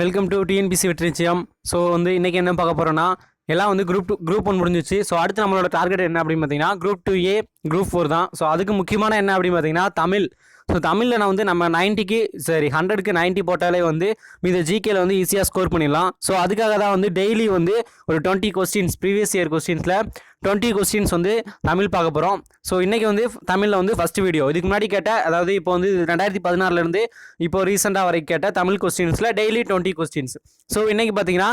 Welcome to TNPSC வெற்றி நிச்சயம் so வந்து இன்றைக்கி என்ன பார்க்க போகிறோன்னா எல்லாம் வந்து குரூப் டூ குரூப் ஒன் முடிஞ்சிச்சு. ஸோ அடுத்து நம்மளோட டார்கெட் என்ன அப்படின்னு பார்த்தீங்கன்னா group two A group four தான். ஸோ அதுக்கு முக்கியமான என்ன அப்படின்னு பார்த்தீங்கன்னா தமிழ். ஸோ தமிழில் நான் வந்து நம்ம 90க்கு சரி ஹண்ட்ரடுக்கு 90 போட்டாலே வந்து இந்த ஜிகேல வந்து ஈஸியாக ஸ்கோர் பண்ணிடலாம். ஸோ அதுக்காக தான் வந்து டெய்லி வந்து ஒரு டுவெண்ட்டி கொஸ்டின்ஸ் ப்ரீவியஸ் இயர் கொஸ்டின்ஸில் டுவெண்ட்டி கொஸ்டின்ஸ் வந்து தமிழ் பார்க்க போகிறோம் ஸோ இன்றைக்கி வந்து தமிழில் வந்து ஃபஸ்ட் வீடியோ இதுக்கு முன்னாடி கேட்ட அதாவது இப்போ வந்து ரெண்டாயிரத்தி பதினாறுலேருந்து இப்போ ரீசெண்டாக வரைக்கும் கேட்ட தமிழ் கொஸ்டின்ஸில் டெய்லி டுவெண்ட்டி கொஸ்டின்ஸ் ஸோ இன்றைக்கி பார்த்தீங்கன்னா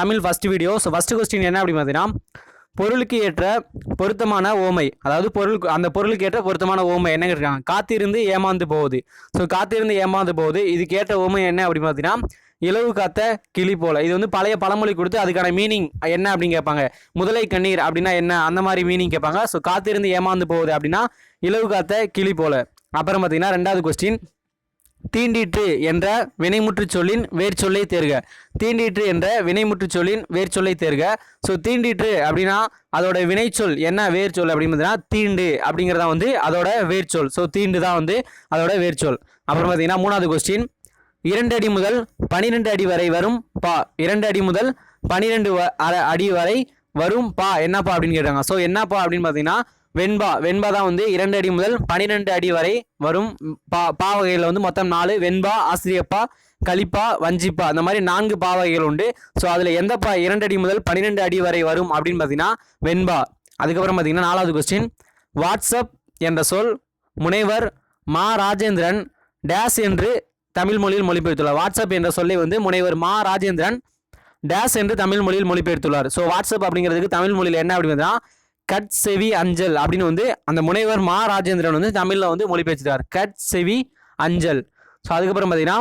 Tamil first video so first question என்ன அப்படின்னு பார்த்தீங்கன்னா பொருளுக்கு ஏற்ற பொருத்தமான ஓமை. அதாவது பொருள் அந்த பொருளுக்கு ஏற்ற பொருத்தமான ஓமை என்ன கேட்டிருக்காங்க. காத்திருந்து ஏமாந்து போகுது. ஸோ காத்திருந்து ஏமாந்து போகுது. இதுக்கு ஏற்ற ஓமை என்ன அப்படின்னு பார்த்தீங்கன்னா இலவு காத்த கிளி போல. இது வந்து பழைய பழமொழி கொடுத்து அதுக்கான மீனிங் என்ன அப்படின்னு கேட்பாங்க. முதலை கண்ணீர் அப்படின்னா என்ன? அந்த மாதிரி மீனிங் கேட்பாங்க. ஸோ காத்திருந்து ஏமாந்து போகுது அப்படின்னா இலவு காத்த கிளி போல. அப்புறம் பார்த்தீங்கன்னா ரெண்டாவது கொஸ்டின் தீண்டிற்று என்ற வினைமுற்று சொல்லின் வேர் சொல்லை தேர்க. தீண்டிற்று என்ற வினைமுற்று சொல்லின் வேர் சொல்லை தேர்க. ஸோ தீண்டிற்று அப்படின்னா அதோட வினைச்சொல் என்ன? வேர் சொல் அப்படின்னு பார்த்தீங்கன்னா தீண்டு அப்படிங்கிறதா வந்து அதோட வேர்ச்சொல். ஸோ தீண்டு தான் வந்து அதோட வேர்ச்சொல். அப்புறம் பார்த்தீங்கன்னா மூணாவது கொஸ்டின் இரண்டு அடி முதல் பனிரெண்டு அடி வரை வரும் பா. இரண்டு அடி முதல் பனிரெண்டு வ- அடி வரை வரும் பா. என்னப்பா அப்படின்னு கேட்டாங்க. ஸோ என்னப்பா அப்படின்னு பார்த்தீங்கன்னா வெண்பா. வெண்பா தான் வந்து இரண்டு அடி முதல் பனிரெண்டு அடி வரை வரும் பா. பா வகையில் வந்து மொத்தம் நாலு. வெண்பா ஆசிரியப்பா கலிப்பா வஞ்சிப்பா. அந்த மாதிரி நான்கு பா வகைகள் உண்டு. ஸோ அதில் எந்த பா இரண்டு அடி முதல் பன்னிரெண்டு அடி வரை வரும் அப்படின்னு பார்த்தீங்கன்னா வெண்பா. அதுக்கப்புறம் பார்த்தீங்கன்னா நாலாவது கொஸ்டின் வாட்ஸ்அப் என்ற சொல் முனைவர் மா. ராஜேந்திரன் டேஸ் என்று தமிழ் மொழியில் மொழிபெயர்த்துள்ளார். வாட்ஸ்அப் என்ற சொல்லை வந்து முனைவர் மா. ராஜேந்திரன் டேஸ் என்று தமிழ் மொழியில் மொழிபெயர்த்துள்ளார். ஸோ வாட்ஸ்அப் அப்படிங்கிறதுக்கு தமிழ் மொழியில் என்ன அப்படின்னா கட் செவி அஞ்சல் அப்படின்னு வந்து அந்த முனைவர் மா. ராஜேந்திரன் வந்து தமிழில் வந்து மொழிபெயர்த்துட்டார். கட் செவி அஞ்சல். ஸோ அதுக்கப்புறம் பார்த்தீங்கன்னா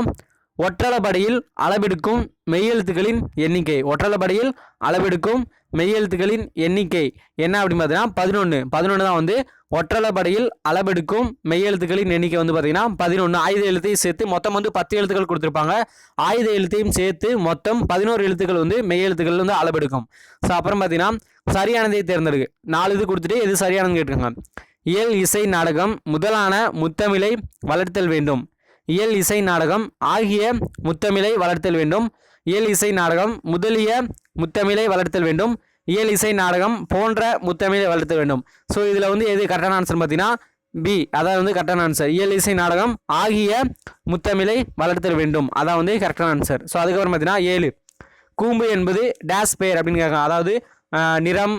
ஒற்றளபடியில் அளவெடுக்கும் மெய்யெழுத்துக்களின் எண்ணிக்கை. ஒற்றளபடியில் அளவெடுக்கும் மெய்யெழுத்துக்களின் எண்ணிக்கை. என்ன அப்படின்னு பார்த்தீங்கன்னா பதினொன்று பதினொன்று தான் வந்து ஒற்றளபடியில் அளவெடுக்கும் மெய்யெழுத்துக்களின் எண்ணிக்கை வந்து பார்த்தீங்கன்னா பதினொன்று ஆயுத எழுத்தையும் சேர்த்து மொத்தம் வந்து பத்து எழுத்துக்கள் கொடுத்துருப்பாங்க. ஆயுத எழுத்தையும் சேர்த்து மொத்தம் பதினோரு எழுத்துக்கள் வந்து மெய்யெழுத்துக்கள் வந்து அளவெடுக்கும். ஸோ அப்புறம் பார்த்தீங்கன்னா சரியானதை தேர்ந்தெடுக்கு நாலு இது கொடுத்துட்டு எது சரியானது கேட்டிருக்காங்க. இயல் இசை நாடகம் முதலான முத்தமிழை வளர்த்தல் வேண்டும். இயல் இசை நாடகம் ஆகிய முத்தமிழை வளர்த்தல் வேண்டும். இயல் இசை நாடகம் முதலிய முத்தமிழை வளர்த்தல் வேண்டும். இயல் இசை நாடகம் போன்ற முத்தமிழை வளர்த்தல் வேண்டும். ஸோ இதில் வந்து எது கரெக்டான ஆன்சர் பார்த்தீங்கன்னா பி அதான் வந்து கரெக்டான ஆன்சர் இயல் இசை நாடகம் ஆகிய முத்தமிழை வளர்த்தல் வேண்டும். அதான் வந்து கரெக்டான ஆன்சர் ஸோ அதுக்கப்புறம் பார்த்தீங்கன்னா ஏழு. கூம்பு என்பது டேஸ் பெயர் அப்படின்னு கேட்காங்க அதாவது நிறம்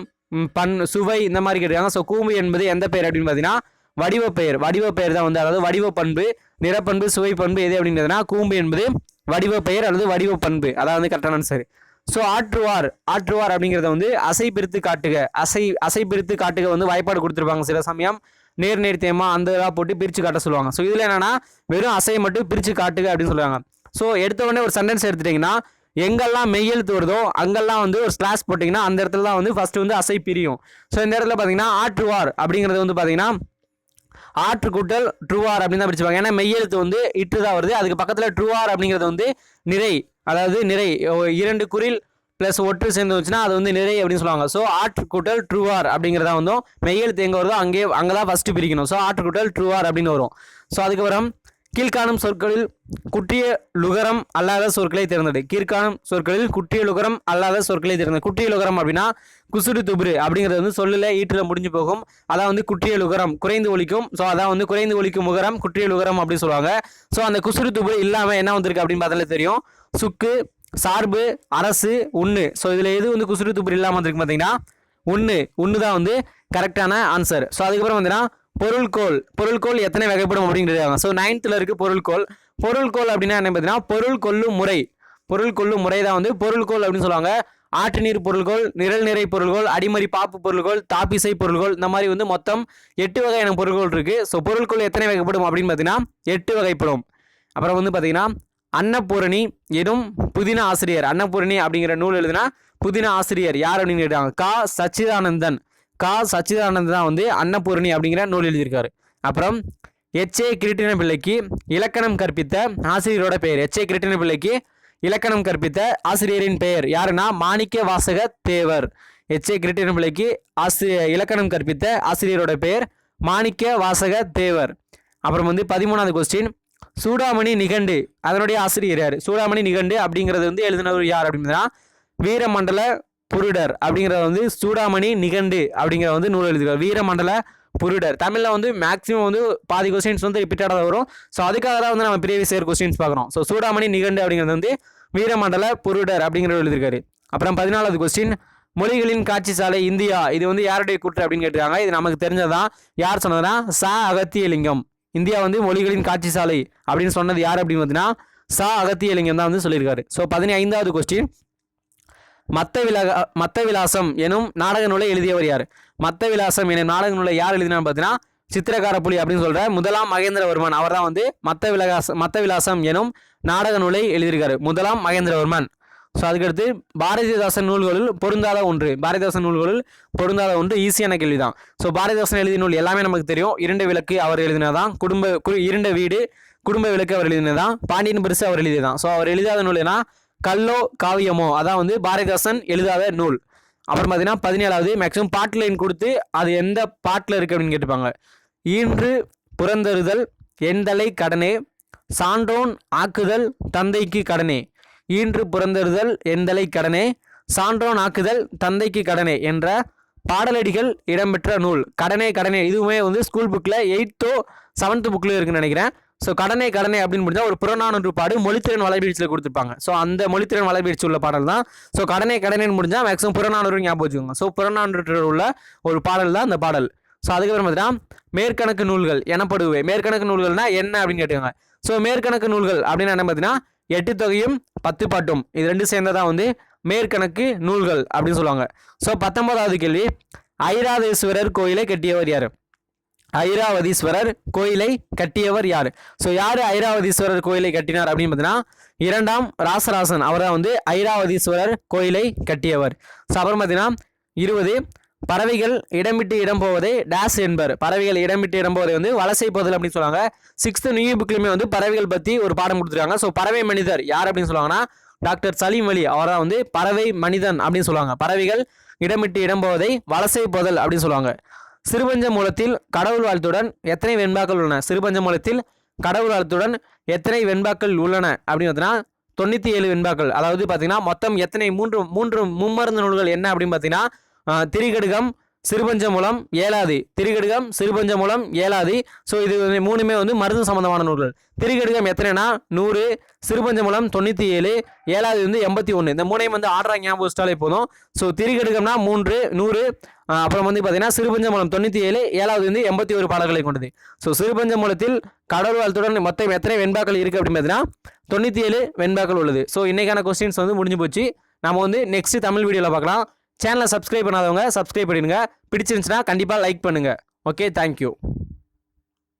பண் சுவை இந்த மாதிரி கேட்டிருக்காங்க. ஸோ கூம்பு என்பது எந்த பெயர் அப்படின்னு பார்த்தீங்கன்னா வடிவ பெயர். வடிவ பெயர் தான் வந்து அதாவது வடிவ பண்பு நிறப்பண்பு சுவை பண்பு எது அப்படின்றதுனா கூம்பு என்பது வடிவ பெயர் அல்லது வடிவ பண்பு. அதான் வந்து கரெக்டான ஆன்சர் ஸோ ஆற்றுவார். ஆற்றுவார் அப்படிங்கிறத வந்து அசை பிரித்து காட்டுக. அசை அசை பிரித்து காட்டுக வந்து வாய்ப்பாடு கொடுத்துருப்பாங்க சில சமயம். நேர் நேர் தேமா அந்த இதெல்லாம் போட்டு பிரித்து காட்ட சொல்லுவாங்க. ஸோ இதில் என்னன்னா வெறும் அசை மட்டும் பிரித்து காட்டுக அப்படின்னு சொல்லுவாங்க. ஸோ எடுத்த உடனே ஒரு சென்டென்ஸ் எடுத்துட்டிங்கன்னா எங்கெல்லாம் மெய்யெழுத்து வருதோ அங்கெல்லாம் வந்து ஒரு ஸ்லாஷ் போட்டிங்கன்னா அந்த இடத்துல தான் வந்து ஃபர்ஸ்ட் வந்து அசை பிரியும். ஸோ இந்த இடத்துல பார்த்தீங்கன்னா ஆற்றுவார் அப்படிங்கிறது வந்து பார்த்தீங்கன்னா ஆற்று கூட்டல் ட்ரூவார் அப்படின்னு தான் பிரிச்சுப்பாங்க. ஏன்னா மெய்யெழுத்து வந்து இட்டு தான் வருது. அதுக்கு பக்கத்தில் ட்ரூவார் அப்படிங்கிறது வந்து நிறை. அதாவது நிறை. இரண்டு குறில் ப்ளஸ் ஒற்று சேர்ந்து வந்துச்சுன்னா அது வந்து நிறை அப்படின்னு சொல்லுவாங்க. ஸோ ஆற்று கூட்டல் ட்ரூவார் அப்படிங்கிறதா வந்து மெய்யெழுத்து எங்கே வருதோ அங்கே அங்கே தான் ஃபஸ்ட்டு பிரிக்கணும். ஸோ ஆற்று கூட்டல் ட்ரூவார் அப்படின்னு வரும். ஸோ அதுக்கப்புறம் கீழ்காணும் சொற்களில் குற்றிய லுகரம் அல்லாத சொற்களை தேர்ந்தெடு. கீழ்காணும் சொற்களில் குற்றிய லுகரம் அல்லாத சொற்களை தேர்ந்தெடு. குற்றிய லுகரம் அப்படின்னா குசுடு துபுரு அப்படிங்கிறது வந்து சொல்லில் ஈட்டில் முடிஞ்சு போகும். அதான் வந்து குற்றிய லுகரம் குறைந்து ஒழிக்கும் ஸோ அதான் வந்து குறைந்து ஒழிக்கும் முகரம் குற்றிய லுகரம் அப்படின்னு சொல்லுவாங்க. ஸோ அந்த குசுடு துபுரு இல்லாமல் என்ன வந்திருக்கு அப்படின்னு பார்த்தாலே தெரியும். சுக்கு சார்பு அரசு உண்ணு ஸோ இதில் எது வந்து குசுறு துபுரு இல்லாமல் வந்திருக்கு பார்த்தீங்கன்னா ஒன்று ஒன்று தான் வந்து கரெக்டான ஆன்சர் ஸோ அதுக்கப்புறம் பார்த்தீங்கன்னா பொருள்கோள். பொருள்கோள் எத்தனை வகைப்படும் அப்படிங்கிறது ஸோ நைன்த்தில் இருக்குது பொருள்கோள். பொருள்கோள் அப்படின்னா என்ன பார்த்தீங்கன்னா பொருள் கொள்ளும் முறை. பொருள் கொள்ளும் முறை தான் வந்து பொருள்கோள் அப்படின்னு சொல்லுவாங்க. ஆற்று நீர் பொருள்கோள் நிழல் நிறை பொருள்கோள் அடிமறி பாப்பு பொருள்கோள் தாப்பிசை பொருள்கோள் இந்த மாதிரி வந்து மொத்தம் எட்டு வகையான பொருள்கள் இருக்குது ஸோ பொருள்கோள் எத்தனை வகைப்படும் அப்படின்னு பார்த்தீங்கன்னா எட்டு வகைப்படும். அப்புறம் வந்து பார்த்தீங்கன்னா அன்னபூரணி எனும் புதின ஆசிரியர். அன்னபூரணி அப்படிங்கிற நூல் எழுதுனா புதின ஆசிரியர். யார் அப்படின்னு கேட்டாங்க? கா. சச்சிதானந்தன். கா. சச்சிதானந்தன் தான் வந்து அன்னபூரணி அப்படிங்கிற நூல் எழுதியிருக்காரு. அப்புறம் எச்ஏ கிருட்டின பிள்ளைக்கு இலக்கணம் கற்பித்த ஆசிரியரோட பெயர். எச்ஏ கிருட்டின பிள்ளைக்கு இலக்கணம் கற்பித்த ஆசிரியரின் பெயர் யாருன்னா மாணிக்க வாசக தேவர். எச்ஏ கிருட்டின பிள்ளைக்கு ஆசிரிய இலக்கணம் கற்பித்த ஆசிரியரோட பெயர் மாணிக்க வாசக தேவர். அப்புறம் வந்து பதிமூணாவது கொஸ்டின் சூடாமணி நிகண்டு. அதனுடைய ஆசிரியர் யார்? சூடாமணி நிகண்டு அப்படிங்கிறது வந்து எழுதினவர் யார் அப்படின்னா வீரமண்டல புருடர் அப்படிங்கிறத வந்து சூடாமணி நிகண்டு அப்படிங்கிற வந்து நூல் எழுதுகிறார் வீரமண்டல புருடர். தமிழில் வந்து மேக்ஸிமம் வந்து பாதி கொஸ்டின்ஸ் வந்து ரிப்பீட்டடாக வரும். ஸோ அதுக்காக தான் வந்து நம்ம ப்ரீவியஸ் இயர் கொஸ்டின்ஸ் பார்க்குறோம். ஸோ சூடாமணி நிகண்டு அப்படிங்கிறது வந்து வீரமண்டல புருடர் அப்படிங்கிறவர் எழுதியிருக்காரு. அப்புறம் பதினாலாவது கொஸ்டின் மொழிகளின் காட்சி சாலை இந்தியா. இது வந்து யாருடைய கூற்று அப்படின்னு கேட்டிருக்காங்க. இது நமக்கு தெரிஞ்சதான் யார் சொன்னதுன்னா ச அகத்தியலிங்கம். இந்தியா வந்து மொழிகளின் காட்சி சாலை அப்படின்னு சொன்னது யார் அப்படின்னு பார்த்தீங்கன்னா சா அகத்தியலிங்கம் தான் வந்து சொல்லியிருக்காரு. ஸோ பதினைந்தாவது கொஸ்டின் மத்த விலக மத்த விலாசம் எனும் நாடக நூலை எழுதியவர் யார்? மத்த விலாசம் எனும் நாடக நூலை யார் எழுதினான்னு பார்த்தீங்கன்னா சித்திரக்கார புலி அப்படின்னு சொல்கிற முதலாம் மகேந்திரவர்மன். அவர் தான் வந்து மத்த விலகாசம் மத்த விலாசம் எனும் நாடக நூலை எழுதியிருக்காரு. முதலாம் மகேந்திரவர்மன். ஸோ அதுக்கடுத்து பாரதிதாசன் நூல்களில் பொருந்தாத ஒன்று. பாரதிதாசன் நூல்களில் பொருந்தாத ஒன்று ஈஸியான கேள்வி தான் ஸோ பாரதிதாசன் எழுதிய நூல் எல்லாமே நமக்கு தெரியும். இரண்டு விளக்கு அவர் எழுதினதான் குடும்ப கு இருண்ட வீடு குடும்ப விளக்கு அவர் எழுதினதான் பாண்டியன் பரிசு அவர் எழுதியதான் ஸோ அவர் எழுதாத நூல் கல்லோ காவியமோ அதான் வந்து பாரதிதாசன் எழுதாத நூல். அப்புறம் பார்த்தீங்கன்னா பதினேழாவது மேக்ஸிமம் பாட்டு லைன் கொடுத்து அது எந்த பாட்டில் இருக்குது அப்படின்னு கேட்டுப்பாங்க ஈன்று புறந்தறுதல் எந்தலை கடனே சான்றோன் ஆக்குதல் தந்தைக்கு கடனே. ஈன்று புறந்தறுதல் எந்தலை கடனே சான்றோன் ஆக்குதல் தந்தைக்கு கடனே என்ற பாடலடிகள் இடம்பெற்ற நூல். கடனே கடனே இதுவுமே வந்து ஸ்கூல் புக்கில் எயித்தோ செவன்த்து புக்கில் இருக்குன்னு நினைக்கிறேன். ஸோ கடனை கடனை அப்படின்னு முடிஞ்சால் ஒரு புறநானூறு பாடு மொழித்திறன் வலைபீழ்ச்சியில் கொடுத்துருப்பாங்க. ஸோ அந்த மொழித்திறன் வலைபீழ்ச்சி உள்ள பாடல் தான். ஸோ கடனை கடனைன்னு முடிஞ்சால் மேக்ஸிமம் புறநானூறு ஞாபகம் வச்சுக்கோங்க. ஸோ புறநானூறு உள்ள ஒரு பாடல் தான் அந்த பாடல். ஸோ அதுக்கப்புறம் பார்த்தீங்கன்னா மேற்கணக்கு நூல்கள் எனப்படுவே. மேற்கணக்கு நூல்கள்னா என்ன அப்படின்னு கேட்டுக்கோங்க. ஸோ மேற்கணக்கு நூல்கள் அப்படின்னு என்ன பார்த்தீங்கன்னா எட்டு தொகையும் பத்து பாட்டும். இது ரெண்டும் சேர்ந்ததான் வந்து மேற்கணக்கு நூல்கள் அப்படின்னு சொல்லுவாங்க. ஸோ பத்தொன்பதாவது கேள்வி. ஐராதேஸ்வரர் கோயிலை கட்டியவர் யார்? ஐராவதீஸ்வரர் கோயிலை கட்டியவர் யார்? ஸோ யார் ஐராவதீஸ்வரர் கோயிலை கட்டினார் அப்படின்னு பார்த்தீங்கன்னா இரண்டாம் ராசராசன். அவர் தான் வந்து ஐராவதீஸ்வரர் கோயிலை கட்டியவர். ஸோ அப்புறம் பார்த்தீங்கன்னா இருபது பறவைகள் இடமிட்டு இடம் போவதை டேஸ் என்பர். பறவைகள் இடமிட்டு இடம் போவதை வந்து வலசை போதல் அப்படின்னு சொல்லுவாங்க. சிக்ஸ்த்து நியூ புக்லையுமே வந்து பறவைகள் பற்றி ஒரு பாடம் கொடுத்துருக்காங்க. ஸோ பறவை மனிதர் யார் அப்படின்னு சொல்லுவாங்கன்னா டாக்டர் சலீம் அலி அவர் தான் வந்து பறவை மனிதன் அப்படின்னு சொல்லுவாங்க. பறவைகள் இடமிட்டு இடம் போவதை வலசை போதல் அப்படின்னு சொல்லுவாங்க. சிறுபஞ்ச மூலத்தில் கடவுள் வாழ்த்துடன் எத்தனை வெண்பாக்கள் உள்ளன? சிறுபஞ்ச மூலத்தில் கடவுள் வாழ்த்துடன் எத்தனை வெண்பாக்கள் உள்ளன? அப்படின்னு பார்த்தீங்கன்னா தொண்ணூற்றி ஏழு வெண்பாக்கள். அதாவது பார்த்தீங்கன்னா மொத்தம் எத்தனை? மூன்று மூன்று மும்மருந்து நூல்கள் என்ன அப்படின்னு பார்த்தீங்கன்னா திரிகடுகம் சிறுபஞ்ச மூலம் ஏழாது. திரிகடுகம் சிறுபஞ்ச மூலம் ஏழாதி. ஸோ இது வந்து மூணுமே வந்து மருந்து சம்பந்தமான நூல்கள். திரிகடுகம் எத்தனைனா நூறு சிறுபஞ்ச மூலம் தொண்ணூற்றி ஏழு ஏழாவது வந்து எண்பத்தி ஒன்று இந்த மூணையும் வந்து ஆர்டராக ஞாபகம் வச்சிட்டாலே போதும். ஸோ திரிகடுகம்னா மூன்று நூறு அப்புறம் வந்து பார்த்தீங்கன்னா சிறுபஞ்ச மூலம் தொண்ணூற்றி ஏழு ஏழாவது வந்து எண்பத்தி ஒரு பாடல்களை கொண்டது. ஸோ சிறுபஞ்ச மூலத்தில் கடவுள் வாழ்த்துடன் மொத்தம் எத்தனை வெண்பாக்கள் இருக்குது அப்படின்னு பார்த்தீங்கன்னா தொண்ணூற்றி ஏழு வெண்பாக்கள் உள்ளது. ஸோ இன்றைக்கான கொஸ்டின்ஸ் வந்து முடிஞ்சு போச்சு. நம்ம வந்து நெக்ஸ்ட் தமிழ் வீடியோவில் பார்க்கலாம். சேனலை சப்ஸ்கிரைப் பண்ணாதவங்க சப்ஸ்கிரைப் பண்ணிடுங்க. பிடிச்சிருந்துச்சுன்னா கண்டிப்பாக லைக் பண்ணுங்கள் ஓகே தேங்க்யூ